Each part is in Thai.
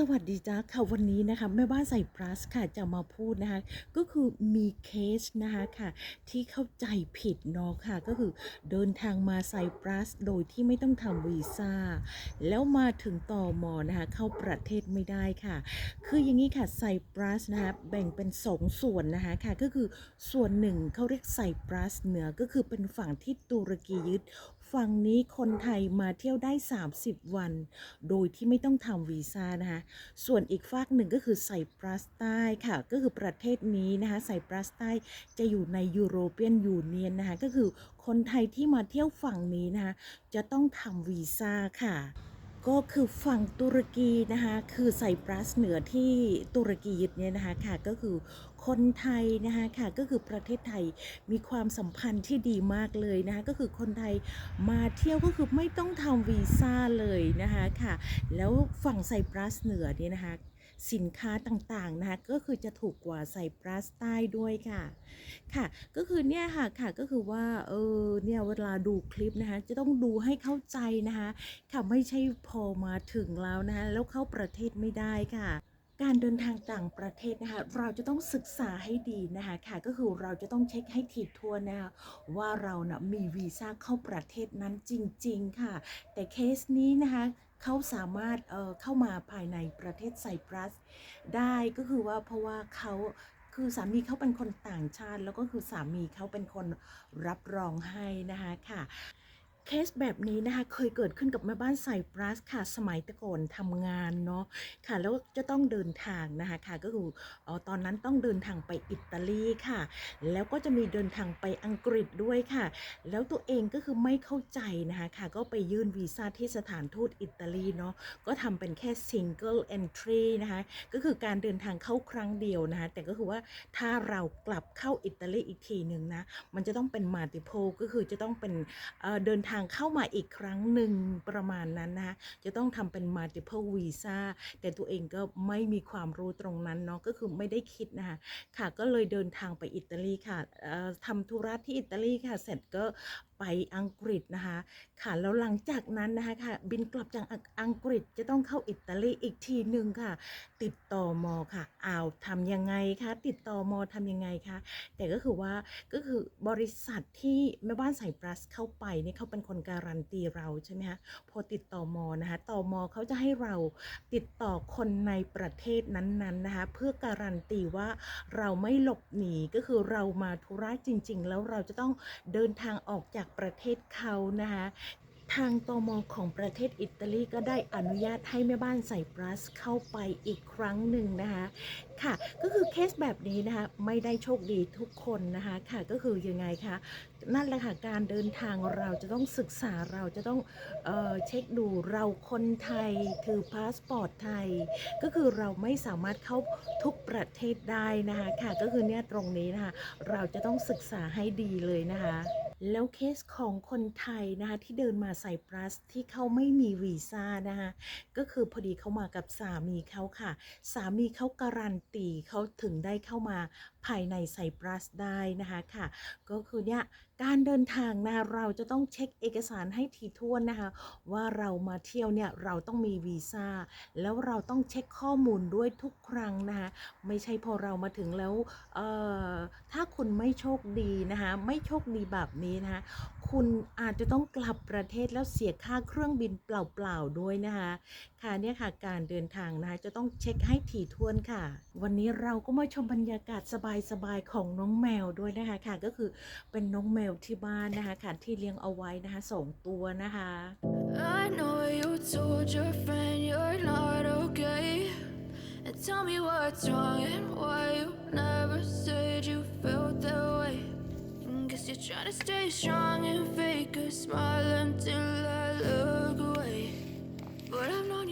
สวัสดีจ้าค่ะวันนี้นะคะแม่บ้านใส่พลัสค่ะจะมาพูดนะคะก็คือมีเคสนะคะค่ะที่เข้าใจผิดเนาะค่ะก็คือเดินทางมาไซปรัสโดยที่ไม่ต้องทำวีซ่าแล้วมาถึงต่อมอนะคะเข้าประเทศไม่ได้ค่ะ คืออย่างนี้ค่ะไซปรัสนะคะแบ่งเป็นสองส่วนนะคะค่ะก็คือส่วนหนึ่งเขาเรียกไซปรัสเหนือก็คือเป็นฝั่งที่ตุรกียึด ฝั่งนี้คนไทยมาเที่ยวได้ 30 วัน โดยที่ไม่ต้องทำวีซ่านะคะ ส่วนอีกฝากหนึ่งก็คือไซปรัสใต้ค่ะ ก็คือประเทศนี้นะคะไซปรัสใต้จะอยู่ในยูโรเปียนยูเนียนนะคะ ก็คือคนไทยที่มาเที่ยวฝั่งนี้นะคะ จะต้องทำวีซ่าค่ะ ก็คือฝั่งตุรกีนะคะ คือไซปรัสเหนือที่ตุรกียึดเนี่ยนะคะค่ะก็คือคนไทยนะคะค่ะก็คือประเทศไทยมีความสัมพันธ์ที่ดีมากเลยนะคะก็คือคนไทยมาเที่ยวก็คือไม่ต้องทำวีซ่าเลยนะคะค่ะแล้วฝั่งไซปรัสเหนือเนี่ยนะคะ สินค้าต่างๆนะคะก็คือจะถูกกว่าไซปรัสใต้ด้วยค่ะ ค่ะ ก็คือเนี่ยค่ะค่ะก็คือว่าเออเนี่ยเวลาดูคลิปนะคะจะต้องดูให้เข้าใจนะคะค่ะไม่ใช่พอมาถึงแล้วนะคะแล้วเข้าประเทศไม่ได้ค่ะการเดินทางต่างประเทศนะคะเราจะต้องศึกษาให้ดีนะคะค่ะก็คือเราจะต้องเช็คให้ถี่ถ้วนนะคะว่าเรานะมีวีซ่าเข้าประเทศนั้นจริง ๆ ค่ะ แต่เคสนี้นะคะ เขาสามารถเอ่อเข้ามาภายในประเทศไซปรัส ได้ก็คือว่าเพราะว่าเขาคือสามีเขาเป็นคนต่างชาติ แล้วก็คือสามีเขาเป็นคนรับรองให้นะคะค่ะ เคสแบบนี้นะคะเคยเกิดขึ้นกับแม่บ้านไซปรัสค่ะสมัยตะก่อนทำงานเนาะค่ะแล้วจะต้องเดินทางนะคะค่ะก็คืออตอนนั้นต้องเดินทางไปอิตาลีค่ะ แล้วก็จะมีเดินทางไปอังกฤษด้วยค่ะ แล้วตัวเองก็คือไม่เข้าใจนะคะค่ะก็ไปยื่นวีซ่าที่สถานทูตอิตาลีเนาะก็ทำเป็นแค่ single entry นะคะก็คือการเดินทางเข้าครั้งเดียวนะคะแต่ก็คือว่าถ้าเรากลับเข้าอิตาลีอีกทีหนึ่งนะมันจะต้องเป็น multiple ก็คือจะต้องเป็นเเดินทางางเข้ามาอีกครั้งหนึ่งประมาณนั้นนะคะจะต้องทำเป็น multiple visa แต่ตัวเองก็ไม่มีความรู้ตรงนั้นเนาะก็คือไม่ได้คิดนะคะค่ะก็เลยเดินทางไปอิตาลีค่ะทำธุระที่อิตาลีค่ะเสร็จก็ไปอังกฤษนะคะค่ะแล้วหลังจากนั้นนะคะค่ะบินกลับจากอังกฤษจะต้องเข้าอิตาลีอีกทีหนึ่งค่ะ ติดต่อมอค่ะอ้าวทำยังไงคะติดต่อมอทำยังไงคะแต่ก็คือว่าก็คือบริษัทที่แม่บ้านใส่ปลัสเข้าไปเนี่ยเขาเป็นคนการันตีเราใช่ไหมคะพอติดต่อมอนะคะต่อมอเขาจะให้เราติดต่อคนในประเทศนั้นๆนะคะเพื่อการันตีว่าเราไม่หลบหนีก็คือเรามาธุระจริง ๆ แล้วเราจะต้องเดินทางออกจากประเทศเขานะคะทางตมของประเทศอิตาลีก็ได้อนุญาตให้แม่บ้านไซปรัสเข้าไปอีกครั้งหนึ่งนะคะค่ะ ก็คือเคสแบบนี้นะคะไม่ได้โชคดีทุกคนนะคะค่ะก็คือยังไงคะนั่นแหละค่ะการเดินทางเราจะต้องศึกษาเราจะต้องเออเช็คดูเราคนไทยคือพาสปอร์ตไทย ก็คือเราไม่สามารถเข้าทุกประเทศได้นะคะค่ะก็คือเนี่ยตรงนี้นะคะเราจะต้องศึกษาให้ดีเลยนะคะ แล้วเคสของคนไทยนะคะที่เดินมาใส่ปรัสที่เขาไม่มีวีซ่านะคะก็คือพอดีเขามากับสามีเขาค่ะ สามีเขาการันตีเขาถึงได้เข้ามาภายในไซปรัสได้นะคะค่ะ ก็คือเนี่ยการเดินทางนะเราจะต้องเช็คเอกสารให้ถี่ถ้วนนะคะ ว่าเรามาเที่ยวเนี่ยเราต้องมีวีซ่าแล้วเราต้องเช็คข้อมูลด้วยทุกครั้งนะคะไม่ใช่พอเรามาถึงแล้วเอ่อถ้าคุณไม่โชคดีนะคะไม่โชคดีแบบนี้นะคะคุณอาจจะต้องกลับประเทศแล้วเสียค่าเครื่องบินเปล่าๆด้วยนะคะค่ะเนี่ยค่ะการเดินทางนะคะจะต้องเช็คให้ถี่ถ้วนค่ะ วันนี้เราก็มาชมบรรยากาศสบายๆของน้องแมวด้วยนะคะค่ะ ก็คือเป็นน้องแมวที่บ้านนะคะค่ะที่เลี้ยงเอาไว้นะคะสองตัวนะคะ I know you told your friend you're not okay. And tell me what's wrong and why you never said you felt that way. Mm, Guess you're trying to stay strong and fake a smile until I look away. But I've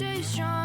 you're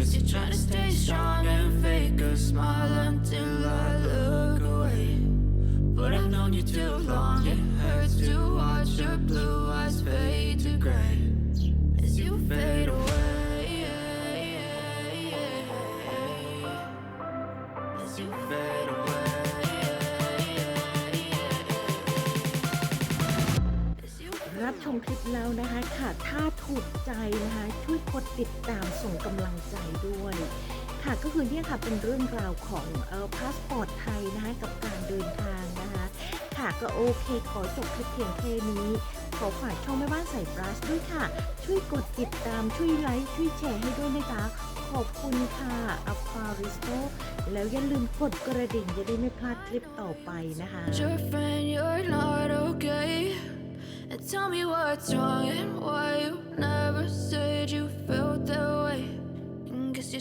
I guess You're trying to stay strong and fake a smile until I look away. But I've known you too long, it hurts to watch your blue eyes fade to gray as you fade away. As you fade away. As you รับชมคลิปแล้วนะคะค่ะ ถ้า ถูกใจนะคะช่วยกดติดตามส่งกำลังใจด้วย ค่ะก็คือเนี่ยค่ะเป็นเรื่องราวของเอ่อพาสปอร์ตไทยนะคะกับการเดินทางนะคะค่ะก็โอเคขอจบคลิปเพียงแค่นี้ขอฝากช่องแม่บ้านใส่บรัชด้วยค่ะ ช่วยกดติดตาม ช่วยไลค์ ช่วยแชร์ให้ด้วยนะคะ ขอบคุณค่ะอัควาริสโตแล้วอย่าลืมกดกระดิ่งจะได้ไม่พลาดคลิปต่อไปนะคะ And tell me what's wrong and why you never said you felt that way. And guess you're